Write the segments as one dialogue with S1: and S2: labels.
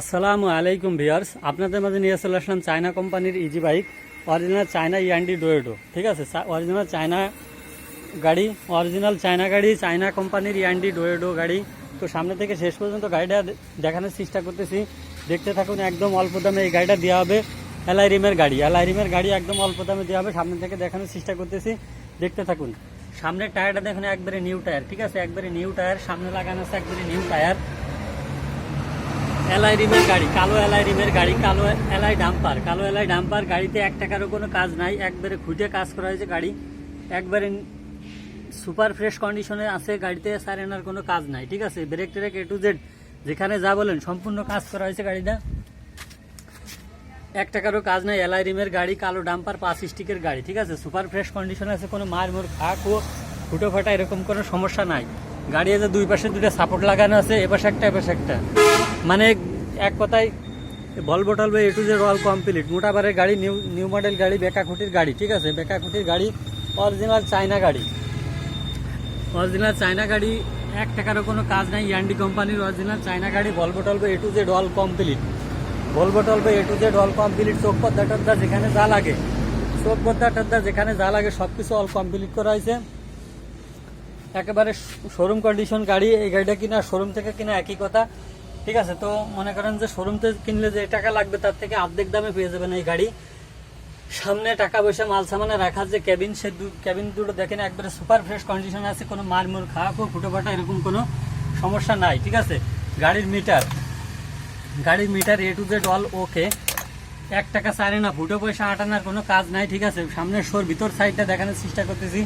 S1: আসসালামু আলাইকুম ভিয়ার্স আপনাদের মাঝে নিয়ে চলে আসলাম চায়না কোম্পানির ইজি বাইক অরিজিনাল চায়না ইয়ান্ডি ডোয়েডো ঠিক আছে অরিজিনাল চায়না গাড়ি অরিজিনাল চায়না গাড়ি, চায়না কোম্পানির ইয়ান্ডি ডোয়েডো গাড়ি। তো সামনে থেকে শেষ পর্যন্ত গাড়িটা দেখানোর চেষ্টা করতেছি। দেখতে থাকুন, একদম অল্প দামে এই গাড়িটা দেওয়া হবে এলআই রিমের গাড়ি। এলআই রিমের গাড়ি একদম অল্প দামে দেওয়া হবে। সামনে থেকে দেখানোর চেষ্টা করতেছি। দেখতে থাকুন। সামনের টায়ারটা দেখুন, একবারে নিউ টায়ার ঠিক আছে? একবারে নিউ টায়ার সামনে লাগানো আছে একবারে নিউ টায়ার এলআই রিমের গাড়ি, কালো এলআই রিমের গাড়ি, কালো এলআই ডাম্পার কালো এলআই ডাম্পার গাড়িতে এক টাকারও কোনো কাজ নাই, একবারে খুঁটে কাজ করা হয়েছে গাড়ি, একবারে সুপার ফ্রেশ কন্ডিশনে আছে গাড়িতে সারেনার কোনো কাজ নাই, ঠিক আছে? ব্রেক ট্রেক এ টু জেড যেখানে যা বলেন, সম্পূর্ণ কাজ করা হয়েছে গাড়িটা। এক টাকারও কাজ নাই এলআই রিমের গাড়ি, কালো ডাম্পার পাঁচ স্টিকের গাড়ি, ঠিক আছে? সুপার ফ্রেশ কন্ডিশনে আছে, কোনো মার মোর খাক ও ফুটো ফাটা এরকম কোনো সমস্যা নাই। গাড়ি যে দুই পাশে দুটো সাপোর্ট লাগানো আছে, এপাশে একটা এপাশে একটা। মানে এক কথায় Volvo টলভো A to Z all complete মোটাবারের গাড়ি নিউ নিউ মডেল গাড়ি বেকাখুটির গাড়ি, ঠিক আছে? বেকাখুটির গাড়ি অরিজিনাল চায়না গাড়ি। অরিজিনাল চায়না গাড়ি, এক টাকারও কোনো কাজ নাই। ইয়ান্ডি কোম্পানির অরিজিনাল চায়না গাড়ি Volvo টলভো A to Z all complete Volvo টলভো A to Z all complete চোখ পদ্মা টদ্দা যেখানে যা লাগে। চোখ পদ্মা টদ্দা যেখানে যা লাগে সব কিছু অল কমপ্লিট করা হয়েছে। একেবারে শোরুম কন্ডিশন গাড়ি, এই গাড়িটা কিনা শোরুম থেকে কিনা, একই কথা। ঠিক আছে, তো মনে করেন যে শোরুম থেকে কিনলে যে টাকা লাগবে তার থেকে অর্ধেক দামে পেয়ে যাবেন এই গাড়ি। সামনে টাকা পয়সা, মাল সামানে রাখার যে ক্যাবিন সে ক্যাবিন দুটো দেখেন একবারে সুপার ফ্রেশ কন্ডিশন আছে, কোনো মারমুর খাওয়া খুব ফুটো ফাটা এরকম কোনো সমস্যা নাই, ঠিক আছে? গাড়ির মিটার গাড়ির meter A to Z all okay এক টাকা চারে না, ফুটো পয়সা আটানোর কোনো কাজ নাই, ঠিক আছে? সামনের শোর ভিতর সাইডটা দেখানোর চেষ্টা করতেছি।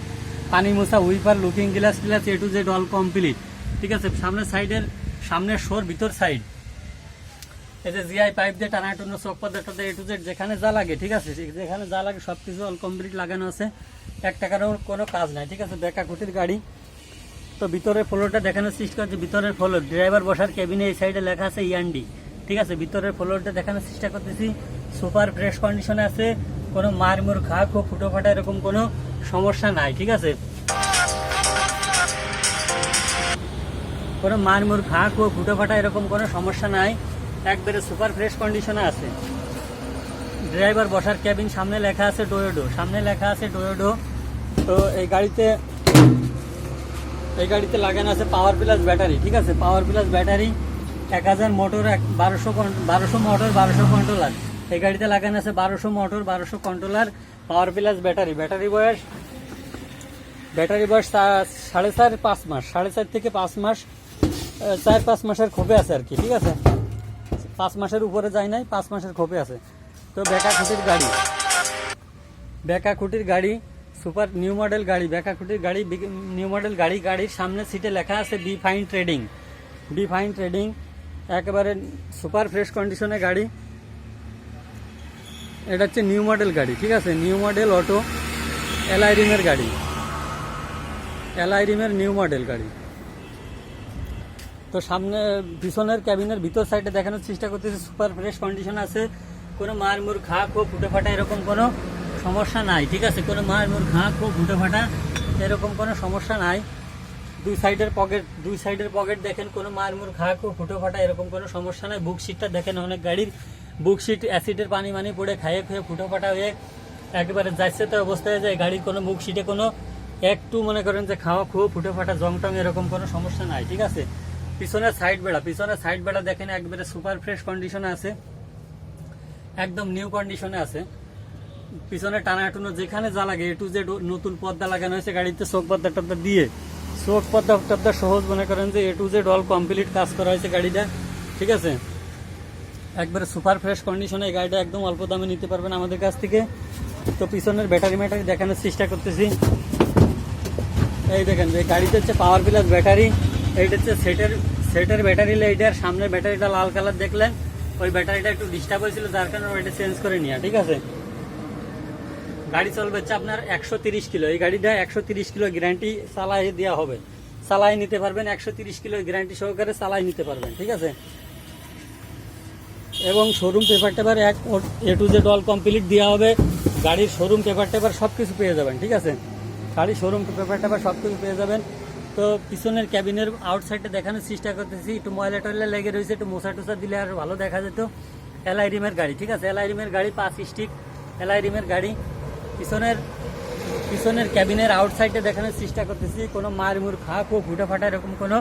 S1: পানি মোছা wiper looking glass glass A to Z all complete ঠিক আছে? সামনের সাইডের সামনের শোর ভিতর সাইড এই যে জিআই পাইপ দিয়ে টানা টুনো চোখ এ টু জেড যেখানে যা লাগে, ঠিক আছে? যেখানে যা লাগে সব কিছু অল কমপ্লিট লাগানো আছে। এক টাকারও কোনো কাজ নাই, ঠিক আছে? বেকা কুটির গাড়ি। তো ভিতরের ফ্লোরটা দেখানোর চেষ্টা করছে। ভিতরের ফ্লোর ড্রাইভার বসার কেবিনে এই সাইডে লেখা আছে ইয়ান্ডি ঠিক আছে? ভিতরের ফ্লোরটা দেখানোর চেষ্টা করতেছি। সুপার ফ্রেশ কন্ডিশনে আছে। কোনো মারমুর খা খুব ফুটো ফাটা এরকম কোনো সমস্যা নাই, ঠিক আছে? কোনো মারমুর খা খুব ফুটো ফাটা এরকম কোনো সমস্যা নাই। একবারে সুপার ফ্রেশ কন্ডিশনে আছে। ড্রাইভার বসার ক্যাবিন সামনে লেখা আছে ডোয়োডো সামনে লেখা আছে ডোয়োডো তো এই গাড়িতে এই গাড়িতে লাগানো আছে পাওয়ার প্লাস ব্যাটারি ঠিক আছে? পাওয়ার প্লাস ব্যাটারি এক হাজার মোটর, এক বারোশো বারোশো মোটর, বারোশো কন্ট্রোলার এই গাড়িতে লাগানো আছে বারোশো মোটর, বারোশো controller power plus battery battery বয়স ব্যাটারি বয়স সাড়ে চার, পাঁচ মাস। সাড়ে চার থেকে পাঁচ মাস চার পাঁচ মাসের খোপে আছে আর কি, ঠিক আছে? পাঁচ মাসের উপরে যায় নাই, পাঁচ মাসের খোপে আছে। তো বেকা খুঁটির গাড়ি। বেকা খুঁটির গাড়ি, সুপার নিউ মডেল গাড়ি, বেকা খুঁটির গাড়ি নিউ মডেল গাড়ি, গাড়ির সামনে সিটে লেখা আছে B fine trading. B fine trading, একেবারে সুপার ফ্রেশ কন্ডিশনে গাড়ি। এটা হচ্ছে নিউ মডেল গাড়ি, ঠিক আছে? নিউ মডেল অটো এলআই রিমের গাড়ি। এলআই রিমের নিউ মডেল গাড়ি। তো সামনে পিছনের ক্যাবিনের ভিতর সাইডে দেখানোর চেষ্টা করতেছি সুপার ফ্রেশ কন্ডিশন আছে। কোনো মারমুর ঘা খো ফুটে ফাটা এরকম কোনো সমস্যা নাই, ঠিক আছে? কোনো মারমুর ঘা খো ফুটে ফাটা এরকম কোনো সমস্যা নাই। দুই সাইডের পকেট দুই সাইডের পকেট দেখেন, কোনো মার মারমুর ঘা খো ফুটে ফাটা এরকম কোনো সমস্যা নাই। বুক সিটটা দেখেন, অনেক গাড়ির বুক সিট অ্যাসিডের পানি মানি পড়ে খাইয়ে খুয়ে ফুটো ফাটা হয়ে একেবারে যাচ্ছে তো অবস্থায় যায়। গাড়ির কোনো বুক সিটে কোনো একটু মনে করেন যে খাওয়া খুব ফুটে ফাটা, জং টং এরকম কোনো সমস্যা নাই, ঠিক আছে? পিছনের সাইড বেড়া পিছনের সাইড বেড়া দেখেন একবারে সুপার ফ্রেশ কন্ডিশনে আছে। একদম নিউ কন্ডিশনে আছে। পিছনে টানা টুনো যেখানে যা লাগে এ টু জেড নতুন পর্দা লাগানো হয়েছে গাড়িতে, চোখ পর্দা টর্দা দিয়ে। চোখ পর্দা টর্দা সহজ মনে করেন যে A to Z all complete কাজ করা হয়েছে গাড়িটা, ঠিক আছে? একবারে সুপার ফ্রেশ কন্ডিশনে এই গাড়িটা একদম অল্প দামে নিতে পারবেন আমাদের কাছ থেকে। তো পিছনের ব্যাটারি ম্যাটারি দেখানোর চেষ্টা করতেছি। এই দেখেন, এই গাড়িতে হচ্ছে পাওয়ার প্লাস ব্যাটারি এইটা হচ্ছে সেটের সেটের ব্যাটারি এইটার সামনের ব্যাটারিটা লাল কালার দেখলেন। ওই ব্যাটারিটা একটু ডিস্টার্ব হয়েছিল, যার কারণে ওইটা চেঞ্জ করে নিয়ে ঠিক আছে? গাড়ি চলবে হচ্ছে আপনার একশো কিলো। এই গাড়িটা একশো কিলো গ্যারান্টি চালাই দেওয়া হবে। চালাই নিতে পারবেন, একশো কিলো গ্যারান্টি সহকারে চালাই নিতে পারবেন, ঠিক আছে? এবং শোরুম পেপার টেপার এক A to Z all complete দেওয়া হবে। গাড়ির শোরুম পেপার টেপার সব কিছু পেয়ে যাবেন, ঠিক আছে? গাড়ির শোরুম পেপার টেপার সব কিছু পেয়ে যাবেন। তো পিছনের ক্যাবিনের আউটসাইডে দেখানোর চেষ্টা করতেছি। একটু ময়লা টয়লা লেগে রয়েছে, একটু মোছা টোসা দিলে আর ভালো দেখা যেত। এলআই রিমের গাড়ি, ঠিক আছে? এলআই রিমের গাড়ি, পাঁচ স্টিক এলআই রিমের গাড়ি। পিছনের পিছনের ক্যাবিনের আউটসাইডে দেখানোর চেষ্টা করতেছি। কোনো মার মুর খাক ও ফুটে ফাটা এরকম কোনো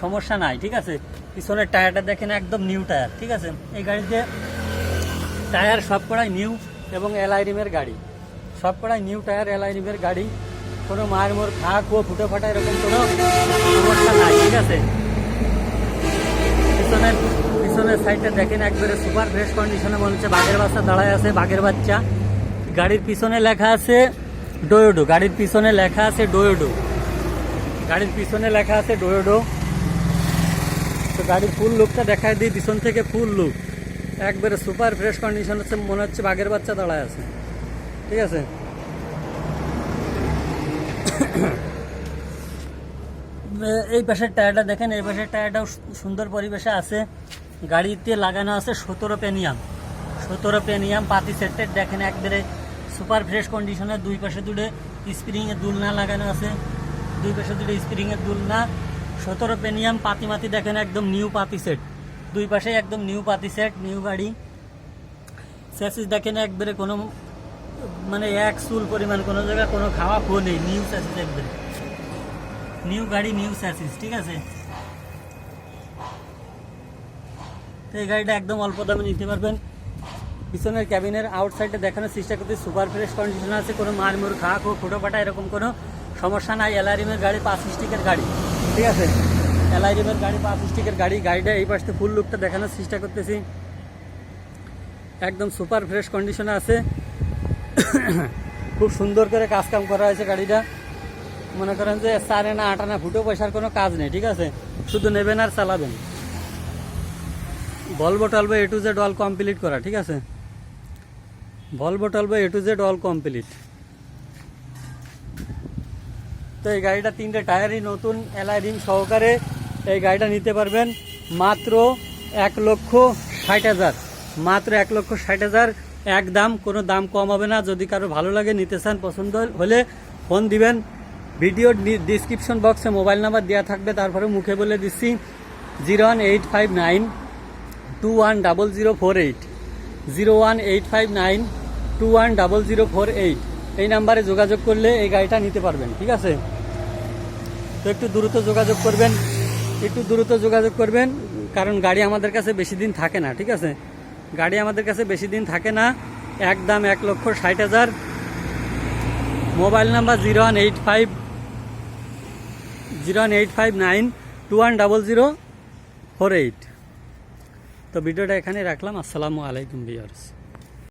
S1: সমস্যা নাই, ঠিক আছে? পিছনের টায়ারটা দেখেন একদম নিউ টায়ার ঠিক আছে? এই গাড়িতে টায়ার সব নিউ এবং এলআই রিমের গাড়ি। সব নিউ টায়ার এলআই রিমের গাড়ি। কোনো মার মোর খাক ও ফুটে, ফাটা এরকম কোনো সমস্যা নাই, ঠিক আছে? পিছনের পিছনের সাইডটা দেখেন, একবারে সুপার ফ্রেশ কন্ডিশনে মনে হচ্ছে বাঘের বাচ্চা দাঁড়ায় আছে, বাঘের বাচ্চা। গাড়ির পিছনে লেখা আছে ডোয়োডো, গাড়ির পিছনে লেখা আছে ডোয়োডো। গাড়ির পিছনে লেখা আছে ডোয়োডো। তো গাড়ির ফুল লুকটা দেখায় দিই, পিছন থেকে ফুল লুক একবারে সুপার ফ্রেশ কন্ডিশন হচ্ছে মনে হচ্ছে বাঘের বাচ্চা দাঁড়ায় আছে। ঠিক আছে? এই পাশের টায়ারটা দেখেন, এই পাশের টায়ারটাও সুন্দর পরিবেশে আছে। গাড়িতে লাগানো আছে সতেরো পেনিয়াম। সতেরো পেনিয়াম পাতি সেটের, দেখেন একবারে সুপার ফ্রেশ কন্ডিশনে, দুই পাশে দুটো স্প্রিংয়ের দুলনা লাগানো আছে। দুই পাশে দুটো স্প্রিংয়ের দুলনা। সতেরো পেনিয়াম পাতি মাতি দেখেন, একদম নিউ পাতি সেট। দুই পাশে একদম নিউ পাতি সেট, নিউ গাড়ি। স্যাসিস দেখেন, একবারে কোনো মানে এক চুল পরিমাণ কোনো জায়গায় কোনো খাওয়া খো নেই। নিউ স্যাসিস একবারে নিউ গাড়ি নিউ স্যাসিস ঠিক আছে? তো এই গাড়িটা একদম অল্প দামে নিতে পারবেন। পিছনের ক্যাবিনের আউটসাইডে দেখানোর চেষ্টা করতে সুপার ফ্রেশ কন্ডিশন আছে, কোনো মারমুর, খাক ও ফুটো ফাটা এরকম কোনো সমস্যা নাই। এলআরিমের গাড়ি, পাঁচ স্টিকের গাড়ি, ঠিক আছে? এলআইরিমের গাড়ি, পাঁচ স্টিকের গাড়ি, গাড়িটা এই পাশে ফুল লুকটা দেখানোর চেষ্টা করতেছি। একদম সুপার ফ্রেশ কন্ডিশনে আছে। খুব সুন্দর করে কাজ কাম করা হয়েছে গাড়িটা। মনে করেন যে চারে না আটা না ফুটো পয়সার কোনো কাজ নেই, ঠিক আছে? শুধু নেবেন আর চালাবেন। Volvo টলভো A to Z all complete করা, ঠিক আছে? Volvo টলভো A to Z all complete তো এই গাড়িটা তিনটে টায়ারই নতুন, এলআই রিম সহকারে এই গাড়িটা নিতে পারবেন মাত্র এক লক্ষ ষাট হাজার। মাত্র এক লক্ষ ষাট হাজার। এক দাম, কোনো দাম কম হবে না। যদি কারও ভালো লাগে, নিতে চান, পছন্দ হলে ফোন দিবেন। ভিডিওর ডিসক্রিপশন বক্সে মোবাইল নাম্বার দেওয়া থাকবে। তারপরে মুখে বলে দিচ্ছি, zero one eight five nine two one double zero four eight. Zero one eight five nine two one double zero four eight. এই নাম্বারে যোগাযোগ করলে এই গাড়িটা নিতে পারবেন, ঠিক আছে? তো একটু দ্রুত যোগাযোগ করবেন। একটু দ্রুত যোগাযোগ করবেন, কারণ গাড়ি আমাদের কাছে বেশি দিন থাকে না, ঠিক আছে? গাড়ি আমাদের কাছে বেশি দিন থাকে না। এক দাম এক লক্ষ ষাট হাজার। Mobile number zero one eight five, zero one eight five nine, two one double zero, four eight. তো ভিডিওটা এখানে রাখলাম। আসসালামু আলাইকুম বিয়ার্স